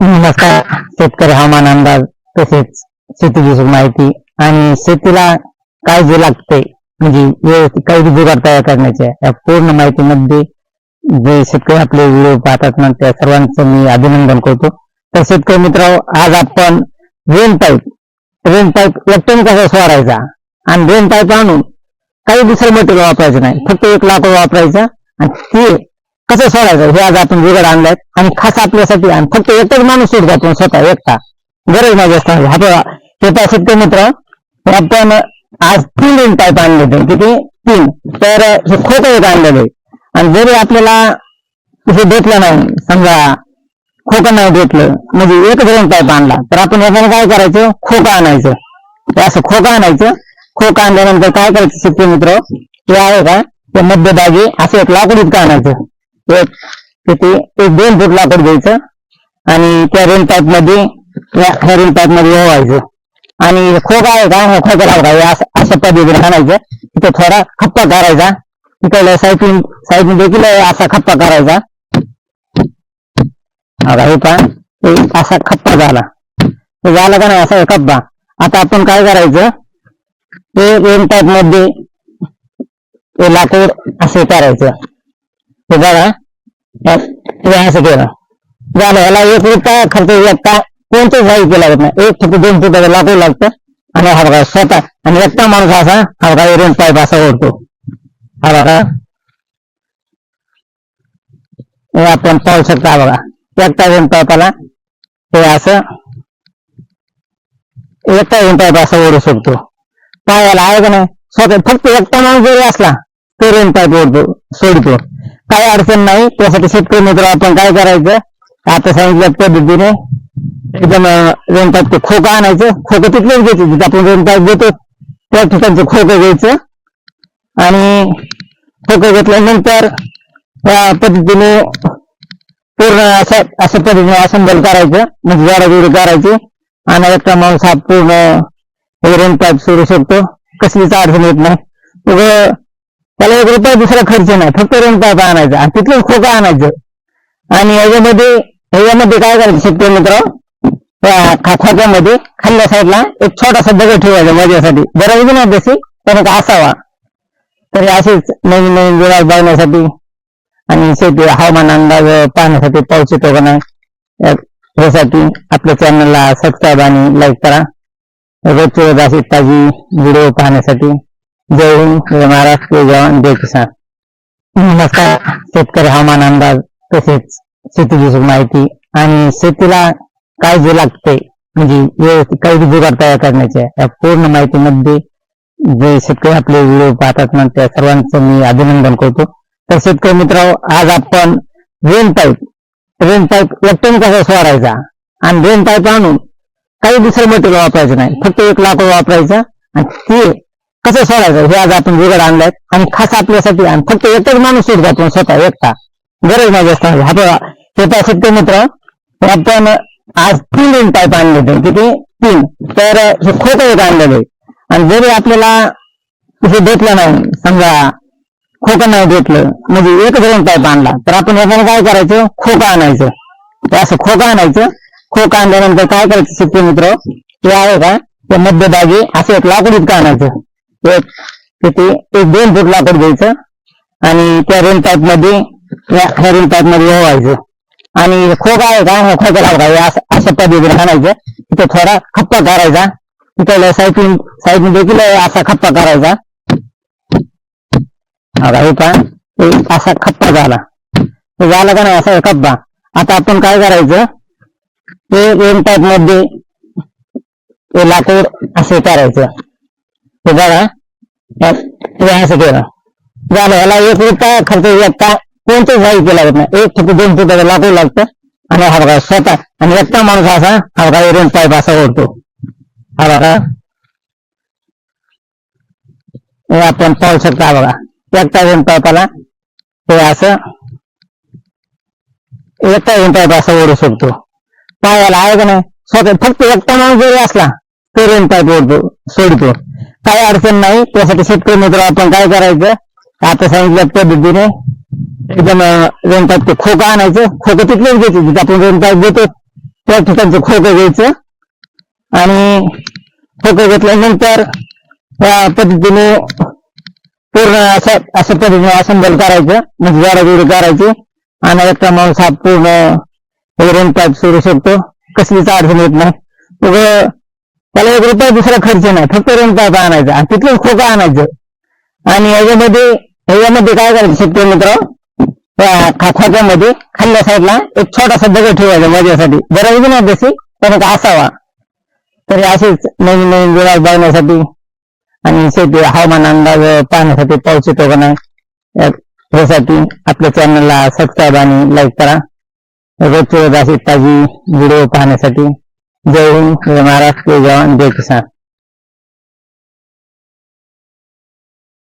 नमस्कार. शेतकरी हवामान अंदाज तसेच शेतीविषयक माहिती आणि शेतीला काय जे लागते म्हणजे व्यवस्थित काही बी जुगाड तयार करण्याच्या या पूर्ण माहितीमध्ये जे शेतकरी आपले व्हिडिओ पाहतात ना त्या सर्वांचं मी अभिनंदन करतो. तर शेतकरी मित्र आज आपण रेन पाईप रेन पाईप एकट्याने कसा सोडायचा आणि रेन पाईप आणून काही दुसरं मटेरियल वापरायचं नाही. फक्त एक लाकूड वापरायचं आणि ते कसं सोडायचं? हे आज आपण जुगाड आणलाय. आणि खास आपल्यासाठी आणि फक्त एकच माणूस सुट जातो स्वतः एकटा. गरज नाही जास्त. हा बघा हे पहा सत्य मित्र. आपण आज तीन रेन टाईप आणले होते. किती? तीन. तर हे खोटं एक आणलेलं आहे. आणि जरी आपल्याला हे भेटलं नाही समजा खोकं नाही भेटलं म्हणजे एकच रेन टाईप आणला तर आपण याच्याने काय करायचं? खोकं आणायचं. ते असं खोकं आणायचं. खोकं आणल्यानंतर काय करायचं सत्य मित्र? हे आहे का? ते मध्यभागी असं एक लाकूड इतकं आणायचं. एक किती? एक दोन फूट लाकूड घ्यायचं आणि त्या रेन पाईपमध्ये या ह्या रेन पाईपमध्ये व्हायचं आणि खोका आहे का? ह्या खोक्याला बघा असं पद्धतीने आणायचं. तिथे थोडा खप्पा करायचा. तिकडे साईडून साईडून देखील असा खप्पा करायचा. हे पहा असा खप्पा झाला. झाला का नाही? असा खप्पा. आता आपण काय करायचं? ते रेन पाईपमध्ये हे लाकूड असे करायचं. हे बघा. हे असं केलं झालं ह्याला एक रुपया खर्च एकटा कोणतंच केला लागत नाही. एक फक्त दोन फुटाचं लाकूड लागतं आणि हा बघा स्वतः. आणि एकटा माणूस असा हा बघा रेन पाईप असा ओढतो. हा बघा. हे आपण पाहू शकता बघा. एकटा रेन पाईपाला हे असं. एकटा रेन पाईप असं ओढू शकतो. पायाला आहे का नाही? स्वतः फक्त एकटा माणूस जरी असला तो रेन पाईप ओढतो सोडतो. काय अडचण नाही. त्यासाठी शेतकरी मित्र आपण काय करायचं? आता सांगितल्या पद्धतीने. एकदम रेन ते खोकं आणायचं. खोकं तिथलेच घ्यायचं. जिथे आपण रेन देतो घेतो त्या ठिकाणचं खोकं घ्यायचं. आणि खोकं घेतल्यानंतर त्या पद्धतीने पूर्ण असं अशा पद्धतीने असंबल करायचं. म्हणजे जोडाजोडी करायची. आणि एकटा माणूस हा पूर्ण हे सोडू शकतो. कसलीच अडचण येत नाही. उगाच त्याला एक रुपया दुसरा खर्च नाही फक्त रेन आणायचा आणि तिथलंच खोकं आणायचं. आणि याच्यामध्ये याच्यामध्ये काय करायचं शेतकरी मित्र? त्या खोक्यामध्ये खाल्ल्या साईडला एक छोटासा दगड ठेवायचा मजासाठी बरोबर ना तशी पण असावा. तर असेच नवीन नवीन विराज बघण्यासाठी आणि शेती हवामान अंदाज पाहण्यासाठी पाऊस येतो का नाही यासाठी आपल्या चॅनलला सबस्क्राईब आणि लाईक करा. रोजची रोज अशी ताजी व्हिडिओ पाहण्यासाठी. जय हिंद जय महाराष्ट्र जवान जय किसान नमस्कार शेतकरी हवामान अंदाज तसेच शेतीविषयक माहिती आणि शेतीला काय जे लागते म्हणजे व्यवस्थित काही बी जुगाड तयार करण्याचे या पूर्ण माहितीमध्ये जे शेतकरी आपले व्हिडिओ पाहतात ना त्या सर्वांचं मी अभिनंदन करतो. तर शेतकरी मित्र आज आपण रेन पाईप रेन पाईप एकट्याने कसा सोडायचा आणि रेन पाईप आणून काही दुसरं मटेरियल वापरायचं नाही फक्त एक लाकूड वापरायचं आणि ते कसं सोडायचं? हे आज आपण जुगाड आणलाय. आणि खास आपल्यासाठी आणि फक्त एकच माणूस सोडतो आपण स्वतः एकटा. गरज नाही जास्त. हा बघा हे पहा सत्य मित्र. आपण आज तीन रेन पाईप आणले किती? तीन. तर हे खोटं एक आणलेले आणि जरी आपल्याला तिथे भेटलं नाही समजा खोकं नाही भेटलं म्हणजे एकच रेन पाईप आणला तर आपण याच्याने काय करायचं? खोकं आणायचं. हे असं खोकं आणायचं. खोकं आणल्यानंतर काय करायचं सत्य मित्र? ते आहे का? ते मध्यभागी असं एक लाकडीत का आणायचं. किती? एक दोन फूट लाकूड घ्यायचं आणि त्या रेन पाईपमध्ये या ह्या रेन पाईपमध्ये व्हायचं आणि खोका आहे का? ह्या खोक्याला असं अशा पद्धतीने आणायचं. तिथे थोडा खप्पा करायचा. तिकडे साईडून साईडून देखील असा खप्पा करायचा. हे का असा खप्पा झाला. झाला का नाही? असा खप्पा. आता आपण काय करायचं? ते रेन पाईपमध्ये ते लाकूड असे करायचं. हे बघा. हे असं केलं झालं याला एक रुपया खर्च एकटा कोणतंच केला लागत नाही. एक फक्त दोन फुटाचं लाकूड लागतं. आणि हा बघा स्वतः आणि एकटा माणूस असा हा बघा एरियन पाईप असा ओढतो. हा बघा. हे आपण पाहू शकता हा बघा. एकटा एरियन पाईपाला हे असं. एकटा एरियन पाईप असं ओढू शकतो. पायाला आहे का नाही? स्वतः फक्त एकटा माणूस जरी असला तो रेन पाईप ओढतो सोडतो. काही अडचण नाही. त्यासाठी शेतकरी मित्र आपण काय करायचं? आता सांगितल्या पद्धतीने. एकदम रेन ते खोकं आणायचं. खोकं तिथलेच घ्यायचं. जिथे आपण रेन घेतो त्या ठिकाणचं खोकं घ्यायचं. आणि खोकं घेतल्यानंतर त्या पद्धतीने पूर्ण असं असं पद्धतीने असंबल करायचं. म्हणजे जोडाजोडी करायची. आणि एकटा माणूस हा पूर्ण रेन सोडू शकतो. कसलीच अडचण येत नाही. त्याला एक रुपया दुसरा खर्च नाही फक्त रेन पाईप आणायचा आणि तिथलंच खोकं आणायचं. आणि याच्यामध्ये याच्यामध्ये काय करायचं शेतकरी मित्र? खा- खोक्यामध्ये खाल्ल्या साईडला एक छोटासा दगड ठेवायचा मजासाठी गरज बी नाही तशी पण असावा. तरी असेच नवीन नवीन विभाग बघण्यासाठी आणि शेती हवामान अंदाज पाहण्यासाठी पाऊस येतो का नाही यासाठी आपल्या चॅनलला सबस्क्राईब आणि लाईक करा. रोजची रोज अशी ताजी व्हिडिओ पाहण्यासाठी. जय हिंद जय महाराष्ट्र जय जवान जय किसान